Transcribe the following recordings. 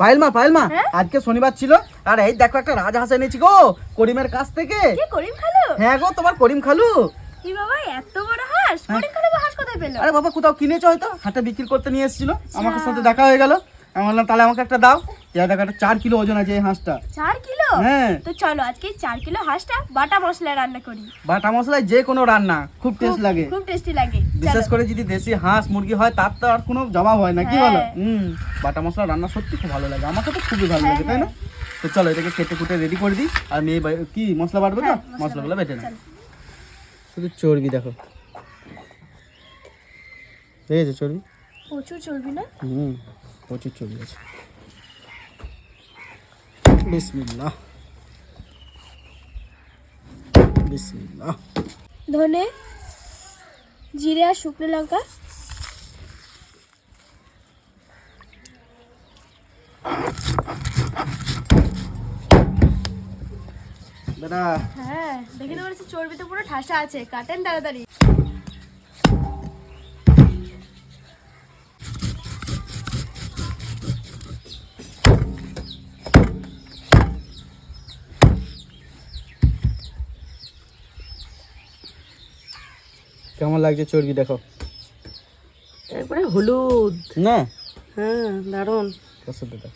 পায়েল মা পায়েল মা হ্যাঁ? আজকে শনিবার ছিল আর এই দেখো একটা রাজহাঁস এনেছি গো করিমের কাছ থেকে। করিম খালো? হ্যাঁ গো তোমার করিম খালু। কি বাবা এত বড় হাঁস? করিম খালো হাঁস কোথায় পেল? আরে বাবা কোথাও কিনেছো হয়তো? হাটে বিক্রি করতে নিয়ে এসেছিল। আমার সাথে দেখা হয়ে গেল। আমি বললাম তাহলে আমাকে একটা দাও। ইয়া দেখো একটা চার কিলো ওজন আছে এই হাঁসটা। চার কিলো? হ্যাঁ। তো চলো আজকে চার কিলো হাঁসটা বাটা মশলায় রান্না করি। বাটা মশলায় যে কোনো রান্না খুব টেস্ট লাগে। খুব টেস্টি লাগে। বিশেষ করে যদি দেশি হাঁস মুরগি হয় তার তো আর কোনো জবাব হয় না কি হ্যাঁ। বলো হুম বাটা মশলা রান্না সত্যি খুব ভালো লাগে আমাকে তো খুবই ভালো হ্যাঁ, লাগে তাই না? তো চলো এটাকে কেটে কুটে রেডি করে দিই আর মেয়ে কি মশলা বাটবে হ্যাঁ, মশলা মশলাগুলো বেটে না। শুধু চর্বি দেখো। দেখেছ চর্বি? প্রচুর চর্বি না? হুম প্রচুর চর্বি আছে। বিসমিল্লাহ। বিসমিল্লাহ। ধনে? জিরে আর শুকনো লঙ্কা। দাদা। হ্যাঁ দেখে তো বলেছি চর্বি তো পুরো ঠাসা আছে। কাটেন তাড়াতাড়ি। লাগছে চর্বি দেখো। একবারে হলুদ। না? হ্যাঁ দারুণ। কসর দাদা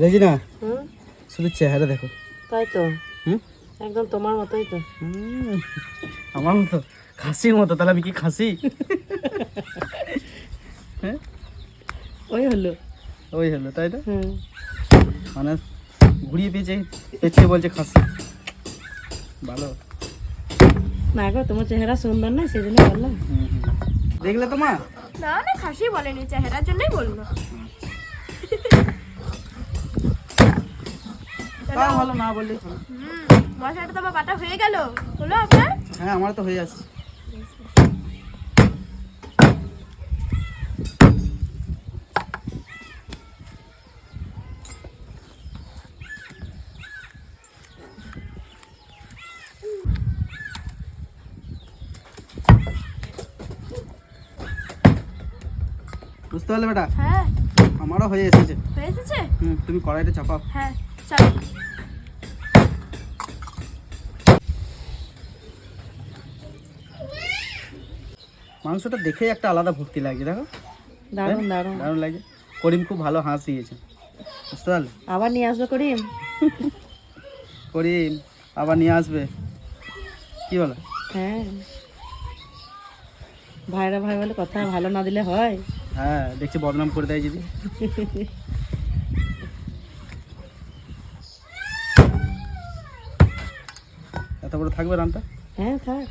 রেজিনা? হুম? শুধু চেহারা দেখো। তাই তো। হুম? একদম তোমার মতোই তো। হুম, আমার মতো। খাসির মতো তাহলে আমি কি খাসি? হ্যাঁ? ওই হলো। ওই হলো তাই না? হুম। মানে ঘুরিয়ে পেয়েছে পেছিয়ে বলছে খাসি। ভালো। না গো তোমার চেহারা সুন্দর না সেই জন্য বললাম। হুম, হুম। দেখলে তো মা না না খাসি বলেনি চেহারার জন্যই বলল। তাও ভালো না বললে ভালো। মশলাটা তো আমার বাটা হয়ে গেল। হলো আপনার? হ্যাঁ আমার তো হয়ে যাচ্ছে বুঝতে পারলে বেটা? হ্যাঁ। আমারও হয়ে এসেছে। হয়ে এসেছে? হুম তুমি কড়াইটা চাপাও। হ্যাঁ। চলো মাংসটা দেখেই একটা আলাদা ভক্তি লাগছে দেখো। দারুণ দারুণ। দারুণ লাগছে। করিম খুব ভালো হাঁস দিয়েছে। বুঝতে পারলে? আবার নিয়ে আসবে করিম? করিম আবার নিয়ে আসবে। কি বলো? হ্যাঁ। ভাইরা ভাই বলে কথা ভালো না দিলে হয়। হ্যাঁ দেখছি বদনাম করে দেয় যদি। বড় থাকবে রানটা? হ্যাঁ থাক।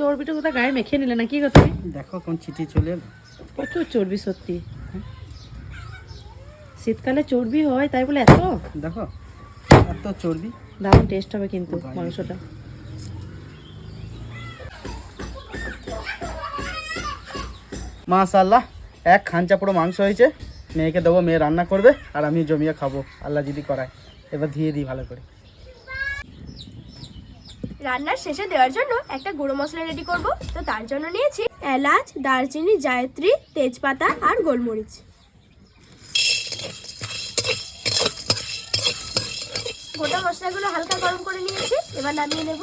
চর্বিটা কোথায় গায়ে মেখে নিলে না কি গো দেখো কোন চিঠি চলে প্রচুর চর্বি সত্যি। শীতকালে চর্বি হয় তাই বলে এত? দেখো এত চর্বি। দারুণ টেস্ট হবে কিন্তু মাংসটা। মাশাল্লাহ এক খাঞ্চা পুরো মাংস হয়েছে। মেয়েকে দেবো মেয়ে রান্না করবে আর আমি জমিয়ে খাব আল্লাহ যদি করায়। এবার ধুয়ে দিই ভালো করে। রান্নার শেষে দেওয়ার জন্য একটা গুঁড়ো মশলা রেডি করব। তো তার জন্য নিয়েছি এলাচ দারচিনি জায়ত্রী তেজপাতা আর গোলমরিচ। গোটা মশলাগুলো হালকা গরম করে নিয়েছি এবার নামিয়ে নেব।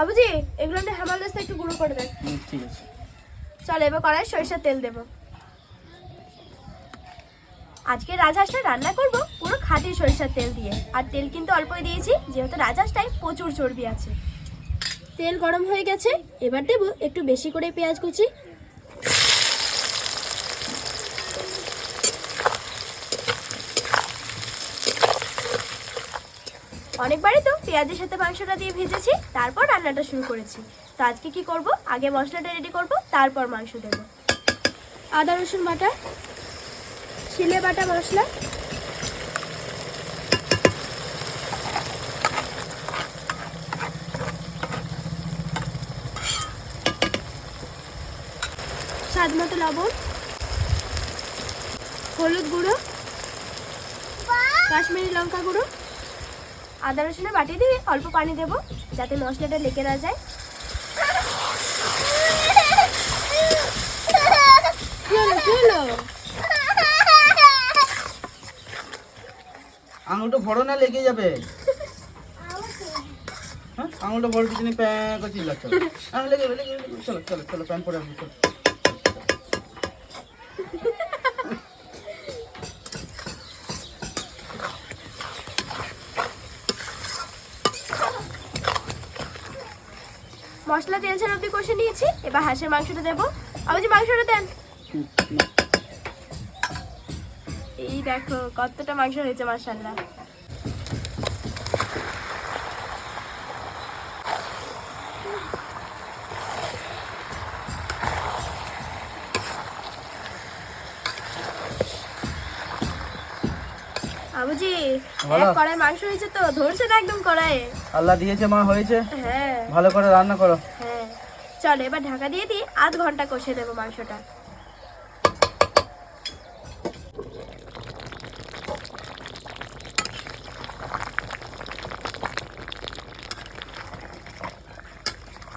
আবুজি এগুলো নিয়ে হামাল রাস্তা একটু গুঁড়ো করে দেন। ঠিক আছে। চল এবার কড়াই সরিষার তেল দেব। আজকে রাজহাঁসটা রান্না করব পুরো খাঁটি সরিষার তেল দিয়ে। আর তেল কিন্তু অল্পই দিয়েছি, যেহেতু রাজহাঁসটায় প্রচুর চর্বি আছে। তেল গরম হয়ে গেছে, এবার দেব একটু বেশি করে পেঁয়াজ কুচি। অনেকবারই তো পেঁয়াজের সাথে মাংসটা দিয়ে ভেজেছি, তারপর রান্নাটা শুরু করেছি। তো আজকে কি করব? আগে মশলাটা রেডি করব, তারপর মাংস দেব। আদা রসুন বাটা শিলে বাটা মশলা স্বাদ মতো লবণ, হলুদ গুঁড়ো, কাশ্মীরি লঙ্কা গুঁড়ো, আদা রসুনের বাটি দিয়ে অল্প পানি দেবো যাতে মশলাটা লেগে না যায়? আঙুলটা ভরো না, লেগে যাবে হ্যাঁ আঙুলটা ভরো কিছু নেই প্যাঁ করে চিল্লাচ্ছ আঙুল লেগে। চলো চলো চলো প্যান পরে আসব চলো মশলা, তেল ছাড়া অব্দি কষে নিয়েছি। এবার হাঁসের মাংসটা দেবো। আবার মাংসটা দেন। এই দেখো, কতটা মাংস হয়েছে মাসাল্লাহ বলো। এক কড়াই মাংস হয়েছে তো ধরছে না একদম কড়াইয়ে। আল্লাহ দিয়েছে মা হয়েছে। হ্যাঁ। ভালো করে রান্না করো। হ্যাঁ। চলো এবার ঢাকা দিয়ে দিই আধ ঘণ্টা কষে দেবো মাংসটা।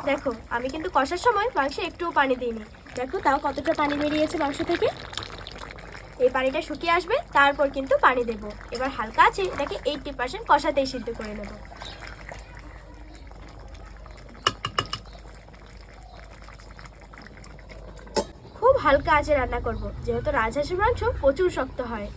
দেখো আমি কিন্তু কষার সময় মাংসে একটুও পানি দিইনি। দেখো তাও কতটা পানি বেরিয়েছে মাংস থেকে। এই পানিটা শুকিয়ে আসবে, তারপর কিন্তু পানি দেব। এবার হালকা আছে, এটাকে এইটটি পার্সেন্ট কষাতেই সিদ্ধ করে নেব। খুব হালকা আছে রান্না করব, যেহেতু রাজহাঁসের মাংস প্রচুর শক্ত হয়।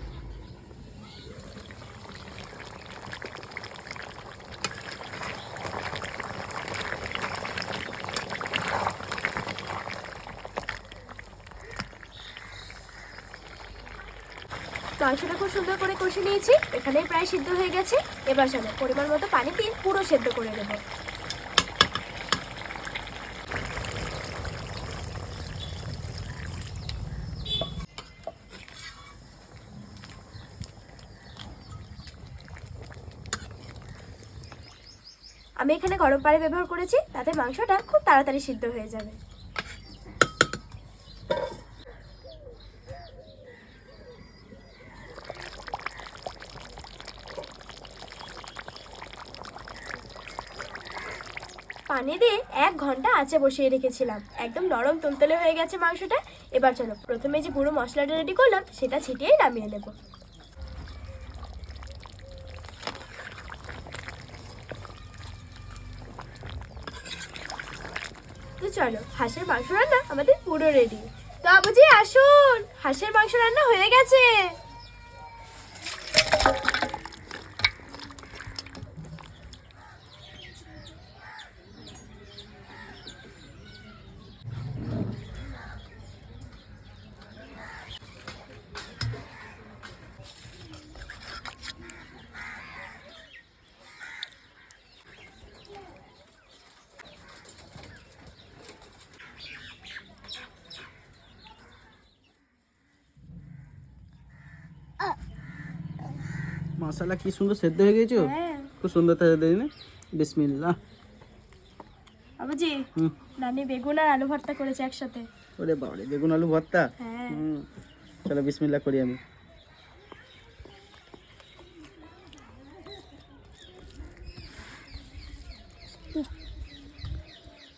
মাংসটা খুব সুন্দর করে কষে নিয়েছি। এখানেই প্রায় সিদ্ধ হয়ে গেছে। এবার চলো পরিমাণ মতো পানি দিয়ে পুরো সেদ্ধ করে নেব। আমি এখানে গরম পানি ব্যবহার করেছি। তাতে মাংসটা খুব তাড়াতাড়ি সিদ্ধ হয়ে যাবে। পানি দিয়ে এক ঘণ্টা আঁচে বসিয়ে রেখেছিলাম। একদম নরম তুলতুলে হয়ে গেছে মাংসটা। এবার চলো, প্রথমে যে গুঁড়ো মশলাটা রেডি করলাম, সেটা ছিটিয়েই নামিয়ে নেব। চলো, হাঁসের মাংস রান্না আমাদের পুরো রেডি তো আবুজি, আসুন! হাঁসের মাংস রান্না হয়ে গেছে! মশলা কি সুন্দর সেদ্ধ হয়ে গেছে? হ্যাঁ। খুব সুন্দর থাকে দেখি বিসমিল্লাহ। আবাজি বেগুন আর আলু ভর্তা করেছে একসাথে। ওরে বাবারে বেগুন আলু ভর্তা? হ্যাঁ। চলো বিসমিল্লাহ করি আমি।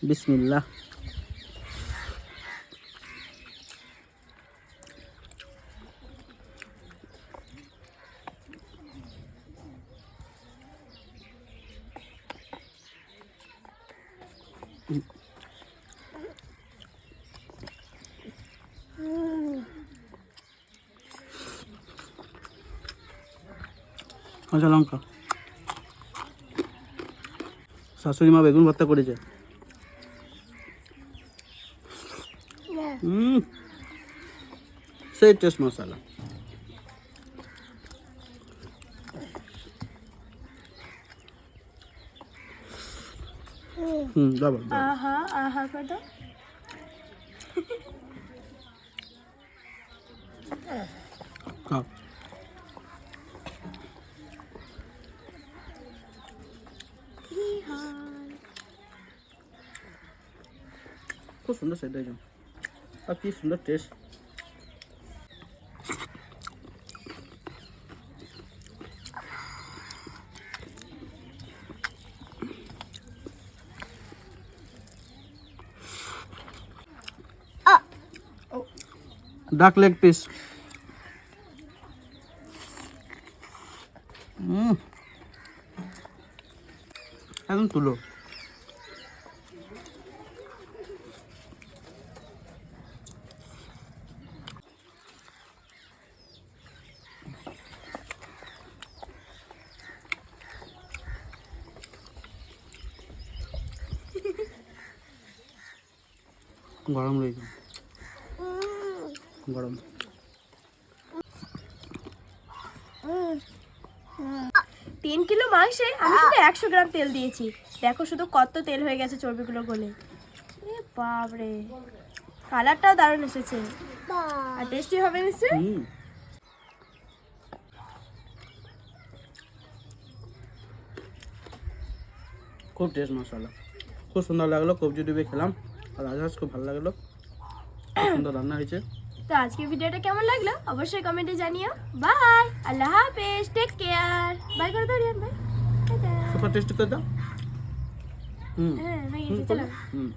বিসমিল্লা কাঁচা লঙ্কা। শাশুড়ি মা বেগুন ভর্তা করেছে। হুম সেই টেস্ট মশলা। হুম যাব আহা আহা করে দাও খাও খুব সুন্দর সেটা একদম আর কি ডাক লেগ পিস হুম। একদম তুলো। গরম রয়েছে গরম। তিন কিলো মাংসে আমি শুধু একশো গ্রাম তেল দিয়েছি। দেখো শুধু কত তেল হয়ে গেছে চর্বিগুলো গলে। এ বাপরে। কালারটাও দারুণ এসেছে। আর টেস্টি হবে নিশ্চয় খুব টেস্ট মশলা খুব সুন্দর লাগল কবজি ডুবে খেলাম। আর রাজহাঁস খুব ভালো লাগল। সুন্দর রান্না হয়েছে। তো আজকের ভিডিওটা কেমন লাগল? অবশ্যই কমেন্টে জানিও। বাই! আল্লাহ হাফেজ টেক কেয়ার বাই করে দাও রিয়ান ভাই। সুপার টেস্ট করে দাও। হুম হ্যাঁ ভাই চলো হুম।